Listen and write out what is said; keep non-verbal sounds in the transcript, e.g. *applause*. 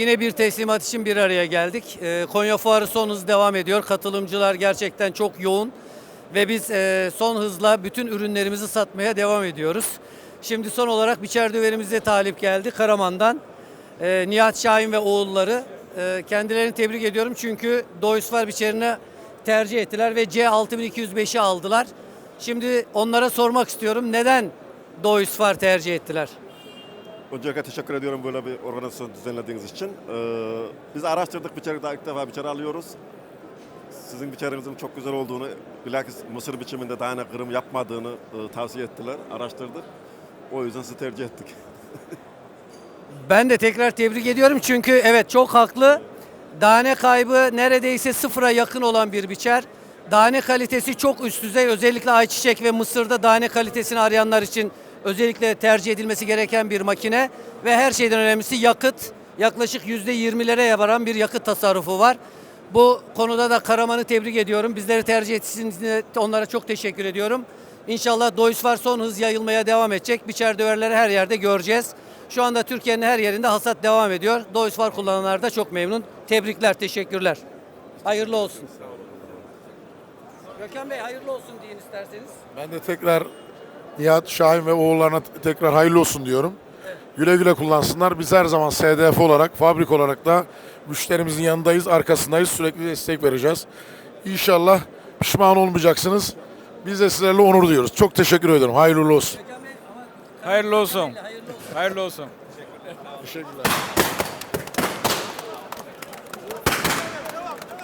Yine bir teslimat için bir araya geldik. Ee, Konya Fuarı son hız devam ediyor. Katılımcılar gerçekten çok yoğun ve biz e, son hızla bütün ürünlerimizi satmaya devam ediyoruz. Şimdi son olarak biçer döverimize talip geldi Karaman'dan. Ee, Nihat Şahin ve oğulları. Ee, kendilerini tebrik ediyorum çünkü Doyusvar biçerini tercih ettiler ve C6205'i aldılar. Şimdi onlara sormak istiyorum neden Doyusvar tercih ettiler? Öncelikle teşekkür ediyorum böyle bir organizasyon düzenlediğiniz için. Ee, biz araştırdık biçeri daha ilk defa biçeri alıyoruz. Sizin biçerinizin çok güzel olduğunu, bilakis mısır biçiminde tane kırım yapmadığını e, tavsiye ettiler. Araştırdık. O yüzden sizi tercih ettik. *laughs* Ben de tekrar tebrik ediyorum çünkü evet çok haklı. Dane kaybı neredeyse sıfıra yakın olan bir biçer. Dane kalitesi çok üst düzey. Özellikle ayçiçek ve mısırda dane kalitesini arayanlar için özellikle tercih edilmesi gereken bir makine. Ve her şeyden önemlisi yakıt. Yaklaşık yüzde 20'lere varan bir yakıt tasarrufu var. Bu konuda da Karaman'ı tebrik ediyorum. Bizleri tercih etsin diye onlara çok teşekkür ediyorum. İnşallah Doyusvar son hız yayılmaya devam edecek. Biçer döverleri her yerde göreceğiz. Şu anda Türkiye'nin her yerinde hasat devam ediyor. Doyusvar kullananlar da çok memnun. Tebrikler, teşekkürler. Hayırlı olsun. Gökhan Bey hayırlı olsun deyin isterseniz. Ben de tekrar Nihat Şahin ve oğullarına tekrar hayırlı olsun diyorum. Güle güle kullansınlar. Biz her zaman SDF olarak, fabrik olarak da müşterimizin yanındayız, arkasındayız. Sürekli destek vereceğiz. İnşallah pişman olmayacaksınız. Biz de sizlerle onur duyuyoruz. Çok teşekkür ederim. Hayırlı olsun. Hayırlı olsun. hayırlı olsun. Hayırlı olsun. Teşekkürler.